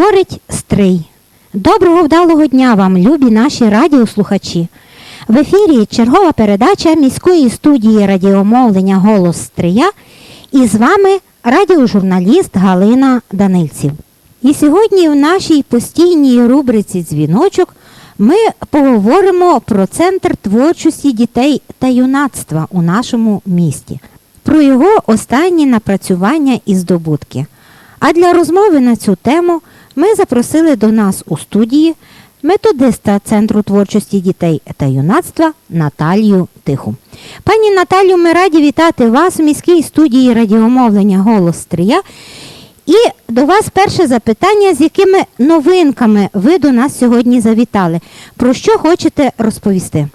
Говорить Стрий. Доброго вдалого дня вам, любі наші радіослухачі. В ефірі чергова передача міської студії радіомовлення Голос Стрия і з вами радіожурналіст Галина Данильців. І сьогодні в нашій постійній рубриці Дзвіночок ми поговоримо про центр творчості дітей та юнацтва у нашому місті, про його останні напрацювання і здобутки. А для розмови на цю тему ми запросили до нас у студії методиста Центру творчості дітей та юнацтва Наталію Тиху. Пані Наталю, ми раді вітати вас в міській студії радіомовлення Голос Стрия. І до вас перше запитання, з якими новинками ви до нас сьогодні завітали. Про що хочете розповісти?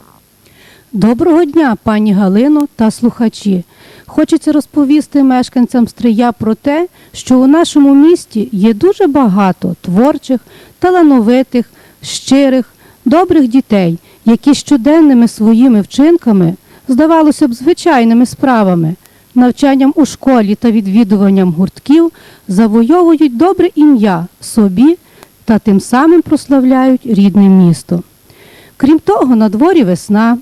Доброго дня, пані Галино та слухачі. Хочеться розповісти мешканцям Стрия про те, що у нашому місті є дуже багато творчих, талановитих, щирих, добрих дітей, які щоденними своїми вчинками, здавалося б, звичайними справами, навчанням у школі та відвідуванням гуртків завойовують добре ім'я собі та тим самим прославляють рідне місто. Крім того, на дворі весна.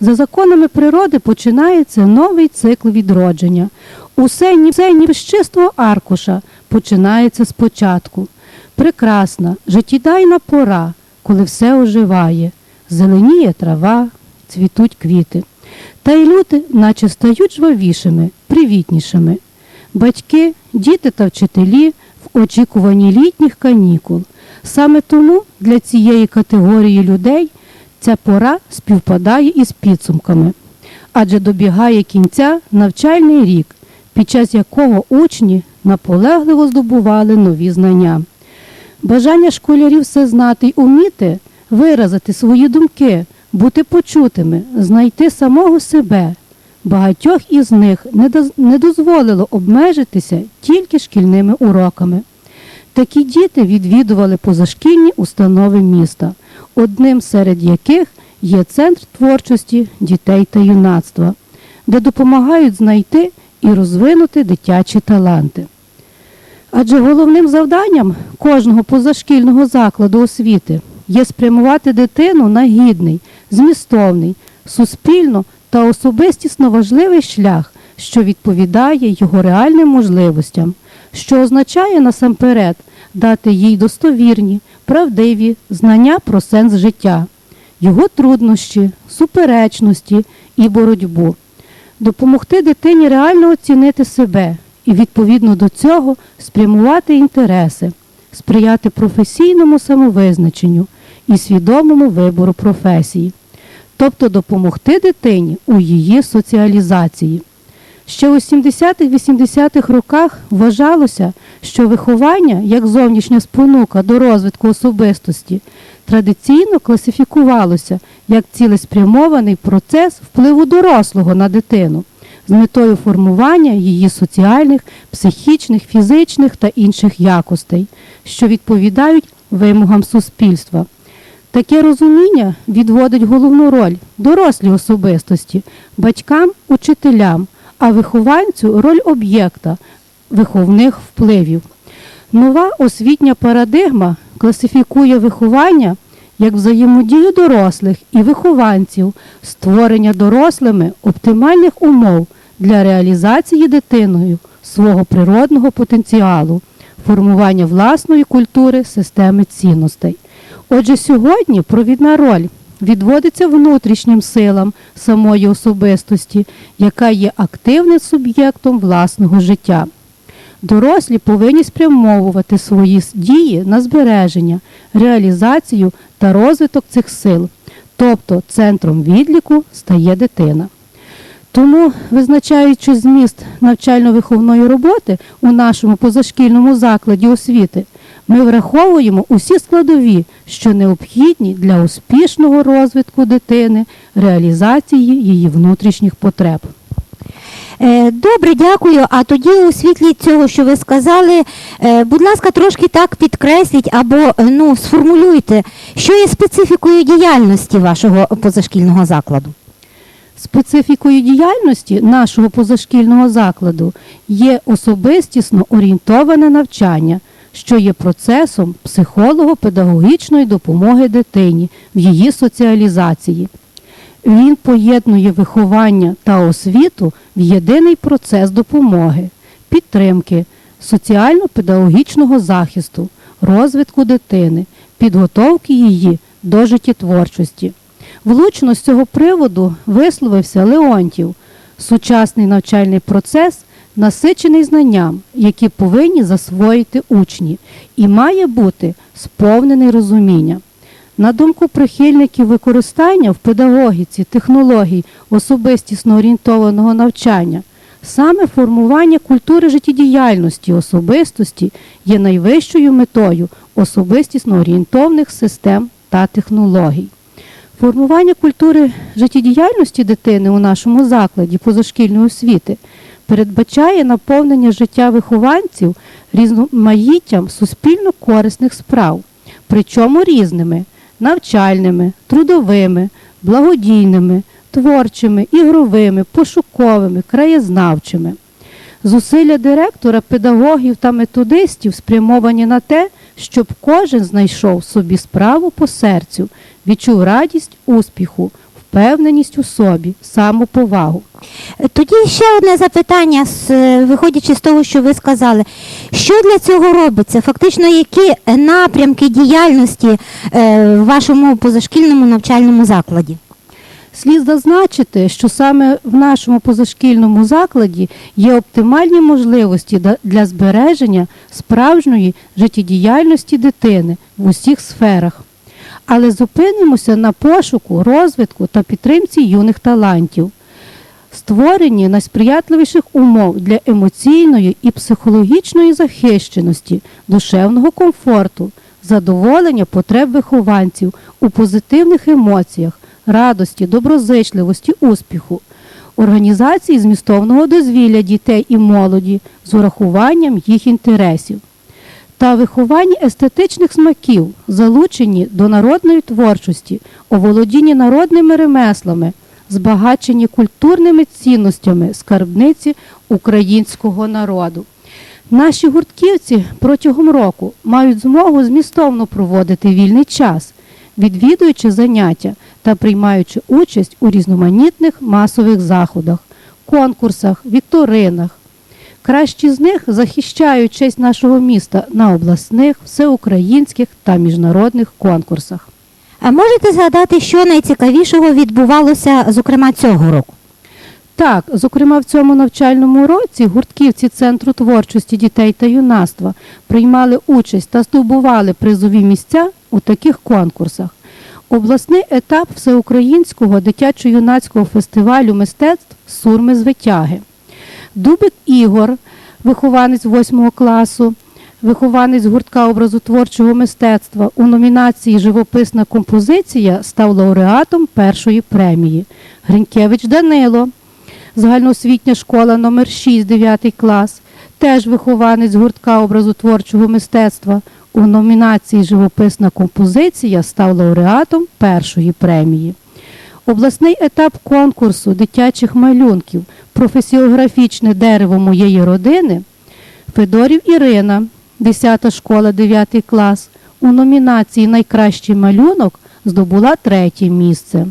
За законами природи починається новий цикл відродження. Усе ніби з чистого аркуша починається спочатку. Прекрасна, життєдайна пора, коли все оживає, зеленіє трава, цвітуть квіти. Та й люди, наче стають жвавішими, привітнішими. Батьки, діти та вчителі в очікуванні літніх канікул. Саме тому для цієї категорії людей ця пора співпадає із підсумками, адже добігає кінця навчальний рік, під час якого учні наполегливо здобували нові знання. Бажання школярів все знати й уміти, виразити свої думки, бути почутими, знайти самого себе. Багатьох із них не дозволило обмежитися тільки шкільними уроками. Такі діти відвідували позашкільні установи міста, одним серед яких є центр творчості дітей та юнацтва, де допомагають знайти і розвинути дитячі таланти. Адже головним завданням кожного позашкільного закладу освіти є спрямувати дитину на гідний, змістовний, суспільно та особистісно важливий шлях, що відповідає його реальним можливостям, що означає насамперед дати їй достовірні, правдиві знання про сенс життя, його труднощі, суперечності і боротьбу, допомогти дитині реально оцінити себе і відповідно до цього спрямувати інтереси, сприяти професійному самовизначенню і свідомому вибору професії, тобто допомогти дитині у її соціалізації. Ще у 70-80-х роках вважалося, що виховання як зовнішня спонука до розвитку особистості традиційно класифікувалося як цілеспрямований процес впливу дорослого на дитину з метою формування її соціальних, психічних, фізичних та інших якостей, що відповідають вимогам суспільства. Таке розуміння відводить головну роль дорослій особистості, батькам, учителям, а вихованцю роль об'єкта виховних впливів. Нова освітня парадигма класифікує виховання як взаємодію дорослих і вихованців, створення дорослими оптимальних умов для реалізації дитиною свого природного потенціалу, формування власної культури системи цінностей. Отже, сьогодні провідна роль відводиться внутрішнім силам самої особистості, яка є активним суб'єктом власного життя. Дорослі повинні спрямовувати свої дії на збереження, реалізацію та розвиток цих сил, тобто центром відліку стає дитина. Тому, визначаючи зміст навчально-виховної роботи у нашому позашкільному закладі освіти, ми враховуємо усі складові, що необхідні для успішного розвитку дитини, реалізації її внутрішніх потреб. Е, Добре, дякую. А тоді у світлі цього, що ви сказали, е, будь ласка, трошки так підкресліть або е, ну, сформулюйте, що є специфікою діяльності вашого позашкільного закладу. Специфікою діяльності нашого позашкільного закладу є особистісно орієнтоване навчання, що є процесом психолого-педагогічної допомоги дитині в її соціалізації. Він поєднує виховання та освіту в єдиний процес допомоги, підтримки, соціально-педагогічного захисту, розвитку дитини, підготовки її до життєтворчості. Влучно з цього приводу висловився Леонтів. Сучасний навчальний процес насичений знанням, які повинні засвоїти учні, і має бути сповнений розуміння. На думку прихильників використання в педагогіці технологій особистісно орієнтованого навчання, саме формування культури життєдіяльності особистості є найвищою метою особистісно орієнтовних систем та технологій. Формування культури життєдіяльності дитини у нашому закладі позашкільної освіти передбачає наповнення життя вихованців різноманіттям суспільно корисних справ, причому різними навчальними, трудовими, благодійними, творчими, ігровими, пошуковими, краєзнавчими. Зусилля директора, педагогів та методистів спрямовані на те, щоб кожен знайшов собі справу по серцю, відчув радість успіху, впевненість у собі, самоповагу. Е, Тоді ще одне запитання, е, виходячи з того, що ви сказали. Що для цього робиться? Фактично, які напрямки діяльності е, в вашому позашкільному навчальному закладі? Слід зазначити, що саме в нашому позашкільному закладі є оптимальні можливості для збереження справжньої життєдіяльності дитини в усіх сферах. Але зупинимося на пошуку, розвитку та підтримці юних талантів, створенні найсприятливіших умов для емоційної і психологічної захищеності, душевного комфорту, задоволення потреб вихованців у позитивних емоціях, радості, доброзичливості, успіху, організації змістовного дозвілля дітей і молоді з урахуванням їх інтересів та вихованні естетичних смаків, залучені до народної творчості, оволодінні народними ремеслами, збагачені культурними цінностями скарбниці українського народу. Наші гуртківці протягом року мають змогу змістовно проводити вільний час, відвідуючи заняття та приймаючи участь у різноманітних масових заходах, конкурсах, вікторинах. Кращі з них захищають честь нашого міста на обласних, всеукраїнських та міжнародних конкурсах. А можете згадати, що найцікавішого відбувалося, зокрема, цього року? Так, зокрема, в цьому навчальному році гуртківці Центру творчості дітей та юнацтва приймали участь та здобували призові місця у таких конкурсах. Обласний етап всеукраїнського дитячо-юнацького фестивалю мистецтв Сурми з витяги. Дубик Ігор, вихованець 8 класу, вихованець гуртка образотворчого мистецтва у номінації Живописна композиція став лауреатом першої премії. Гринькевич Данило, загальноосвітня школа номер 6 9 клас, теж вихованець гуртка образотворчого мистецтва у номінації Живописна композиція став лауреатом першої премії. Обласний етап конкурсу дитячих малюнків Професіографічне дерево моєї родини Федорів Ірина, 10 школа, 9 клас, у номінації Найкращий малюнок здобула третє місце.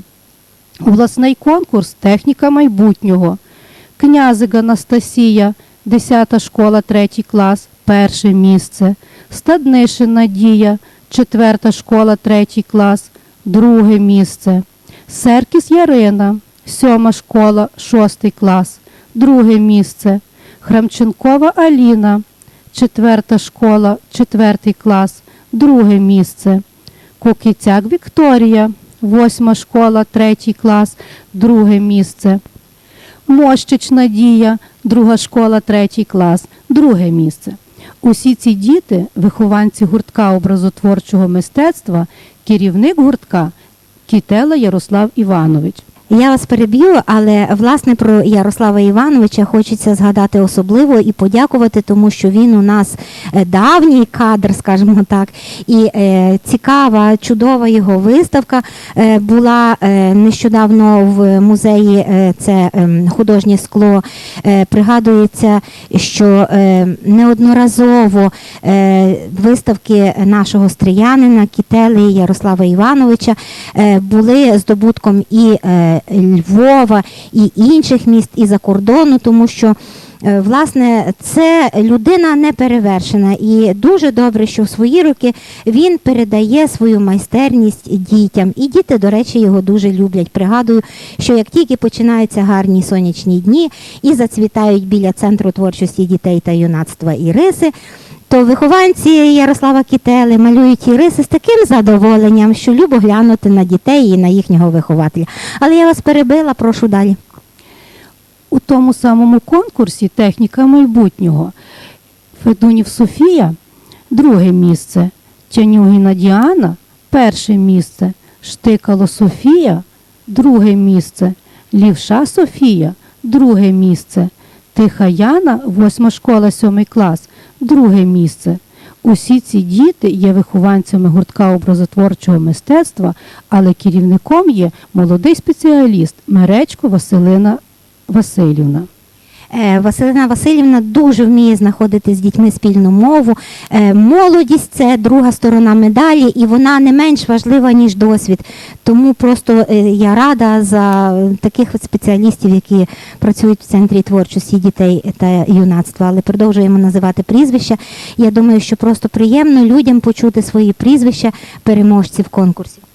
Обласний конкурс Техніка майбутнього. Князик Анастасія, 10 школа, 3 клас, перше місце. Стаднишин Надія, 4 школа, 3 клас, друге місце. Серкіс Ярина, 7 школа, 6 клас, друге місце. Храмченкова Аліна, 4 школа, 4 клас, друге місце. Кукіцяк Вікторія, 8 школа, 3 клас, друге місце. Мощич Надія, друга школа, 3 клас, друге місце. Усі ці діти, вихованці гуртка образотворчого мистецтва, керівник гуртка Кітела Ярослав Іванович. Я вас переб'ю, але власне про Ярослава Івановича хочеться згадати особливо і подякувати, тому що він у нас е, давній кадр, скажімо так, і е, цікава, чудова його виставка е, була е, нещодавно в музеї. Е, це е, художнє скло. Е, пригадується, що е, неодноразово е, виставки нашого стріянина Кітели Ярослава Івановича е, були здобутком і е, Львова, і інших міст, і за кордону, тому що. е, Власне, це людина неперевершена, і дуже добре, що в свої роки він передає свою майстерність дітям. І діти, до речі, його дуже люблять. Пригадую, що як тільки починаються гарні сонячні дні і зацвітають біля центру творчості дітей та юнацтва Іриси, то вихованці Ярослава Кітели малюють іриси з таким задоволенням, що любо глянути на дітей і на їхнього вихователя. Але я вас перебила, прошу далі. У тому самому конкурсі Техніка майбутнього Федунів Софія друге місце, Тянюгіна Діана перше місце, Штикало Софія друге місце, Лівша Софія друге місце, Тиха Яна, восьма школа, сьомий клас, друге місце. Усі ці діти є вихованцями гуртка образотворчого мистецтва, але керівником є молодий спеціаліст Меречко Василина Васильівна. Е, Василина Васильівна дуже вміє знаходити з дітьми спільну мову. Е, Молодість це друга сторона медалі, і вона не менш важлива, ніж досвід. Тому просто е, я рада за таких спеціалістів, які працюють в центрі творчості дітей та юнацтва. Але продовжуємо називати прізвища. Я думаю, що просто приємно людям почути свої прізвища переможців конкурсів.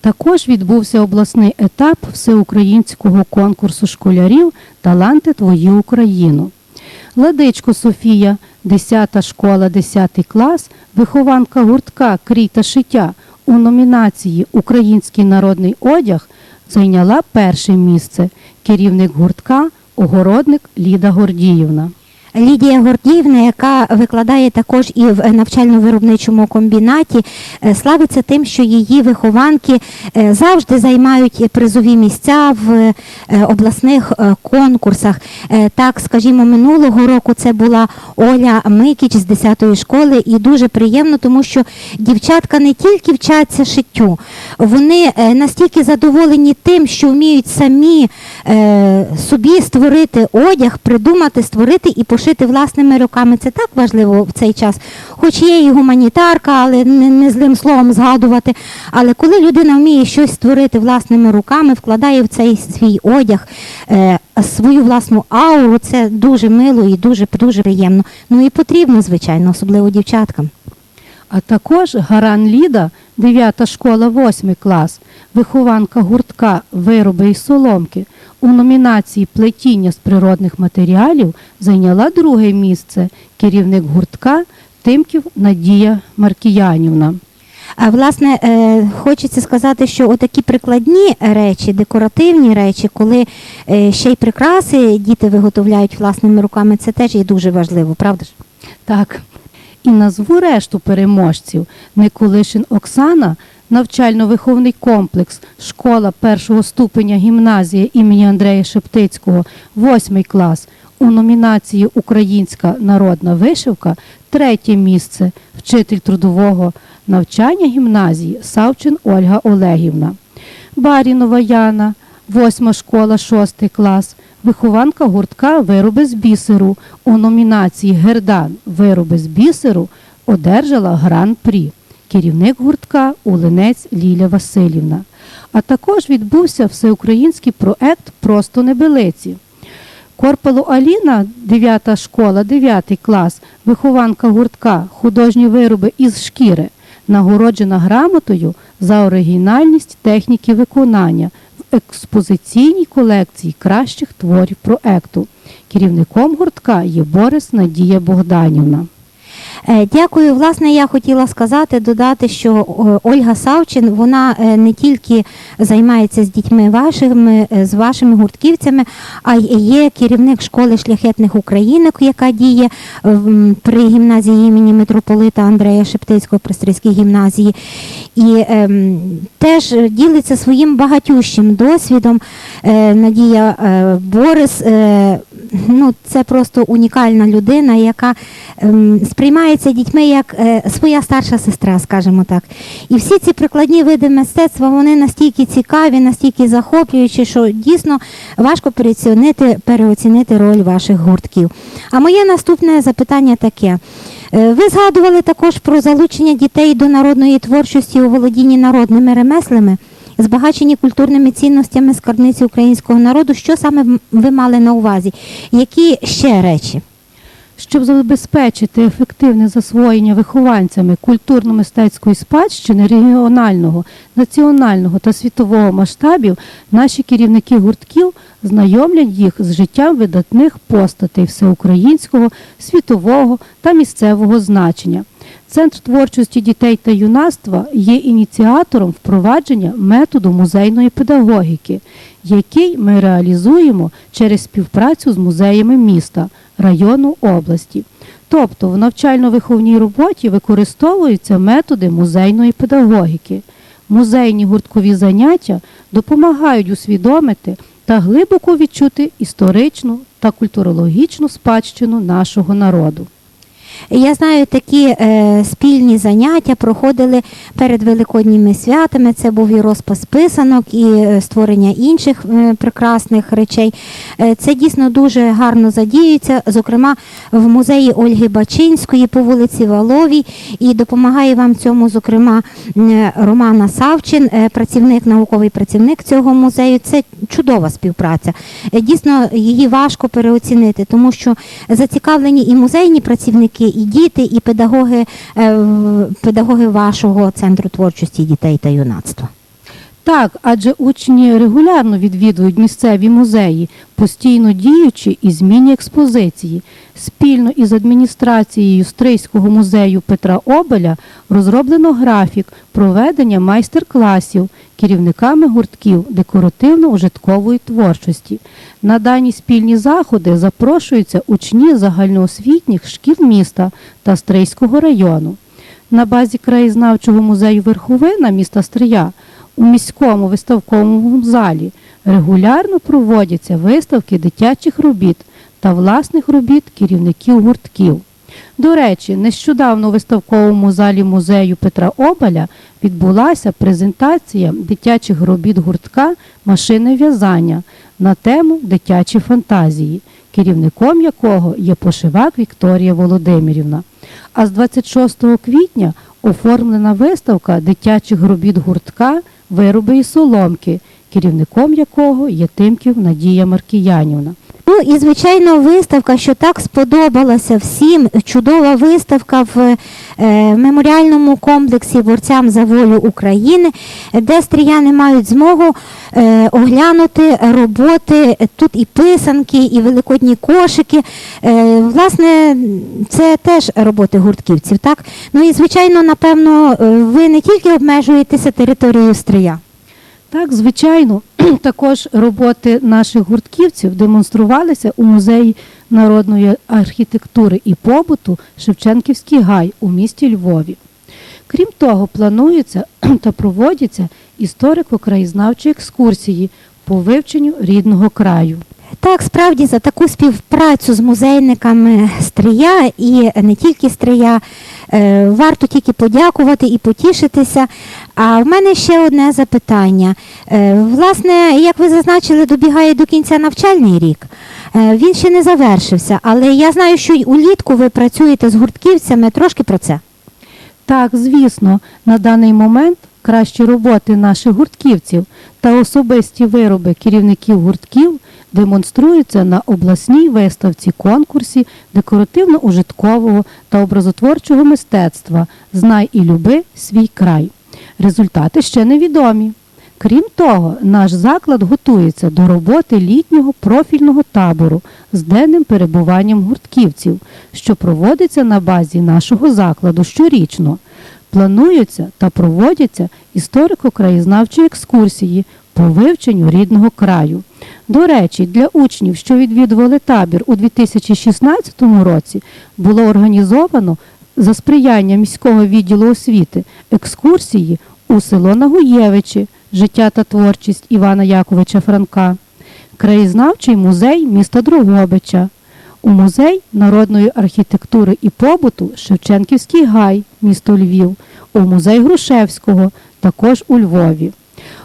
Також відбувся обласний етап всеукраїнського конкурсу школярів Таланти Твої Україну. Ладичко Софія, 10 школа, 10 клас, вихованка гуртка Крій та шиття у номінації Український народний одяг зайняла перше місце. Керівник гуртка огородник Ліда Гордіївна. Лідія Гордіївна, яка викладає також і в навчально-виробничому комбінаті, е, славиться тим, що її вихованки е, завжди займають призові місця в е, обласних конкурсах. Так, скажімо, минулого року це була Оля Микіч з 10-ї школи, і дуже приємно, тому що дівчатка не тільки вчаться шиттю, вони настільки задоволені тим, що вміють самі собі створити одяг, придумати, створити і пошити власними руками. Це так важливо в цей час. Хоч є і гуманітарка, але не, не злим словом згадувати. Але коли людина вміє щось створити власними руками, вкладає в цей свій одяг е, свою власну ауру, це дуже мило і дуже дуже приємно. Ну і потрібно, звичайно, особливо дівчаткам. А також Гаран Ліда, 9 школа, 8 клас, вихованка гуртка Вироби із соломки у номінації Плетіння з природних матеріалів зайняла друге місце. Керівник гуртка Тимків Надія Маркіянівна. А власне, е, хочеться сказати, що отакі прикладні речі, декоративні речі, коли е, ще й прикраси діти виготовляють власними руками, це теж є дуже важливо, правда ж? Так. І назву решту переможців Николишин Оксана, навчально-виховний комплекс, школа першого ступеня гімназія імені Андрея Шептицького, 8 клас. У номінації Українська народна вишивка третє місце, вчитель трудового навчання гімназії Савчин Ольга Олегівна. Барінова Яна, восьма школа, шостий клас, вихованка гуртка Вироби з бісеру у номінації Гердан Вироби з бісеру одержала гран-прі. Керівник гуртка Улинець Ліля Васильівна. А також відбувся всеукраїнський проект Просто небелиці. Корпело Аліна, 9 школа, 9 клас, вихованка гуртка художні вироби із шкіри, нагороджена грамотою за оригінальність техніки виконання експозиційній колекції кращих творів проекту. Керівником гуртка є Борис Надія Богданівна. Е, Дякую. Власне, я хотіла сказати, додати, що е, Ольга Савчин вона е, не тільки займається з дітьми вашими, з вашими гуртківцями, а й є керівник школи шляхетних українок, яка діє при гімназії імені митрополита Андрея Шептицького при Стрийській гімназії. І ем, теж ділиться своїм багатющим досвідом. Надія Борис. Ну, це просто унікальна людина, яка ем, сприймається дітьми як е, своя старша сестра, скажімо так. І всі ці прикладні види мистецтва вони настільки цікаві, настільки захоплюючі, що дійсно важко переоцінити, переоцінити роль ваших гуртків. А моє наступне запитання таке. Е, Ви згадували також про залучення дітей до народної творчості у володінні народними ремеслами, збагачені культурними цінностями скарбниці українського народу. Що саме ви мали на увазі? Які ще речі? Щоб забезпечити ефективне засвоєння вихованцями культурно-мистецької спадщини регіонального, національного та світового масштабів, наші керівники гуртків знайомлять їх з життям видатних постатей всеукраїнського, світового та місцевого значення. Центр творчості дітей та юнацтва є ініціатором впровадження методу музейної педагогіки, який ми реалізуємо через співпрацю з музеями міста, району області. Тобто в навчально-виховній роботі використовуються методи музейної педагогіки. Музейні гурткові заняття допомагають усвідомити та глибоко відчути історичну та культурологічну спадщину нашого народу. Я знаю, такі е, спільні заняття проходили перед великодніми святами. Це був і розпис писанок, і е, створення інших е, прекрасних речей. Е, це дійсно дуже гарно задіюється, зокрема в музеї Ольги Бачинської по вулиці Валовій. І допомагає вам цьому, зокрема, е, Романа Савчин, е, працівник, науковий працівник цього музею. Це чудова співпраця. Е, Дійсно, її важко переоцінити, тому що зацікавлені і музейні працівники, і діти, і педагоги, е, педагоги вашого центру творчості дітей та юнацтва. Так, адже учні регулярно відвідують місцеві музеї, постійно діючи і змінні експозиції. Спільно із адміністрацією Стрийського музею Петра Обеля розроблено графік проведення майстер-класів керівниками гуртків декоративно-ужиткової творчості. На дані спільні заходи запрошуються учні загальноосвітніх шкіл міста та Стрийського району. На базі краєзнавчого музею Верховина міста Стрия у міському виставковому залі регулярно проводяться виставки дитячих робіт та власних робіт керівників гуртків. До речі, нещодавно у виставковому залі музею Петра Обаля відбулася презентація дитячих робіт гуртка машини в'язання на тему дитячі фантазії, керівником якого є пошивак Вікторія Володимирівна. А з 26 квітня оформлена виставка дитячих робіт гуртка Вироби і соломки, керівником якого є Тимків Надія Маркіянівна. Ну і звичайно, виставка, що так сподобалася всім. Чудова виставка в е, меморіальному комплексі борцям за волю України, де стріяни мають змогу е, оглянути роботи. Тут і писанки, і великодні кошики. Е, власне, це теж роботи гуртківців. Так? Ну і звичайно, напевно, ви не тільки обмежуєтеся територією стрия. Так, звичайно, також роботи наших гуртківців демонструвалися у музеї народної архітектури і побуту Шевченківський гай у місті Львові. Крім того, плануються та проводяться історико-краєзнавчі екскурсії по вивченню рідного краю. Так, справді за таку співпрацю з музейниками Стрия і не тільки Стрия е, варто тільки подякувати і потішитися. А в мене ще одне запитання. Е, Власне, як ви зазначили, добігає до кінця навчальний рік. Е, Він ще не завершився, але я знаю, що й улітку ви працюєте з гуртківцями. Трошки про це. Так, звісно, на даний момент кращі роботи наших гуртківців та особисті вироби керівників гуртків демонструються на обласній виставці конкурсі декоративно-ужиткового та образотворчого мистецтва Знай і люби свій край. Результати ще невідомі. Крім того, наш заклад готується до роботи літнього профільного табору з денним перебуванням гуртківців, що проводиться на базі нашого закладу щорічно. Плануються та проводяться історико-краєзнавчі екскурсії по вивченню рідного краю. До речі, для учнів, що відвідували табір у 2016 році, було організовано за сприяння міського відділу освіти екскурсії у село Нагуєвичі, життя та творчість Івана Яковича Франка, краєзнавчий музей міста Дрогобича, у музей народної архітектури і побуту Шевченківський гай, місто Львів, у музей Грушевського, також у Львові.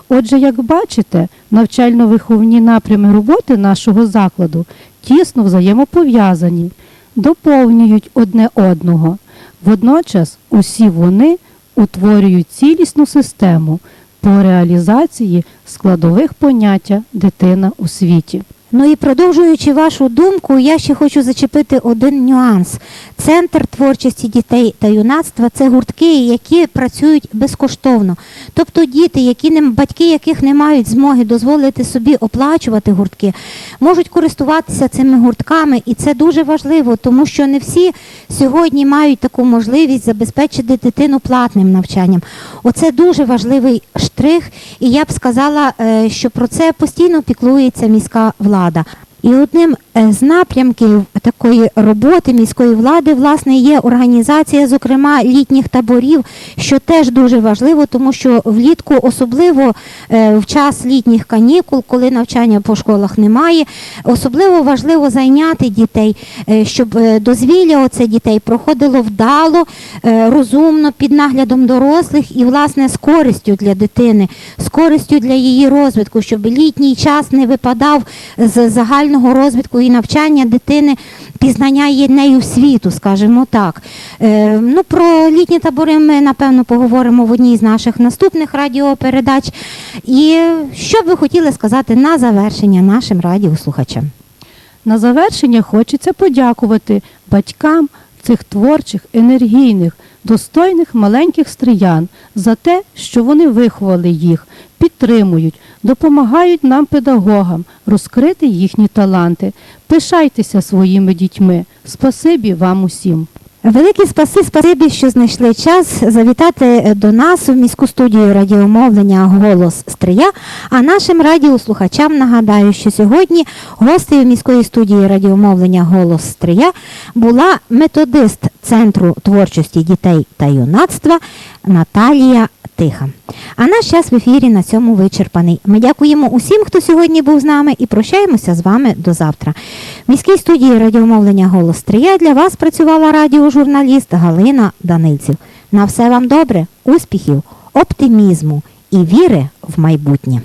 Отже, як бачите, навчально-виховні напрями роботи нашого закладу тісно взаємопов'язані, доповнюють одне одного. Водночас усі вони утворюють цілісну систему по реалізації складових поняття дитина у світі. Ну і продовжуючи вашу думку, я ще хочу зачепити один нюанс. Центр творчості дітей та юнацтва це гуртки, які працюють безкоштовно. Тобто діти, які не батьки, яких не мають змоги дозволити собі оплачувати гуртки, можуть користуватися цими гуртками, і це дуже важливо, тому що не всі сьогодні мають таку можливість забезпечити дитину платним навчанням. Оце дуже важливий штрих, і я б сказала, е, що про це постійно піклується міська влада. abençoada. І одним е, з напрямків такої роботи міської влади, власне, є організація, зокрема, літніх таборів, що теж дуже важливо, тому що влітку, особливо е, в час літніх канікул, коли навчання по школах немає, особливо важливо зайняти дітей, е, щоб дозвілля оце дітей проходило вдало, розумно, під наглядом дорослих і, власне, з користю для дитини, з користю для її розвитку, щоб літній час не випадав з загального розвитку і навчання дитини, пізнання є нею світу, скажімо так. Е, ну, про літні табори ми, напевно, поговоримо в одній з наших наступних радіопередач. І що б ви хотіли сказати на завершення нашим радіослухачам? На завершення хочеться подякувати батькам цих творчих, енергійних, достойних маленьких стріян за те, що вони виховали їх, підтримують, допомагають нам, педагогам, розкрити їхні таланти. Пишайтеся своїми дітьми. Спасибі вам усім. Велике спаси, спасибі, що знайшли час завітати до нас у міську студію радіомовлення Голос Стрия. А нашим радіослухачам нагадаю, що сьогодні гостею міської студії радіомовлення Голос Стрия була методист Центру творчості дітей та юнацтва Наталія Тиха. А наш час в ефірі на цьому вичерпаний. Ми дякуємо усім, хто сьогодні був з нами, і прощаємося з вами до завтра. В міській студії радіомовлення Голос Стрия для вас працювала радіожурналіст Галина Данильців. На все вам добре, успіхів, оптимізму і віри в майбутнє.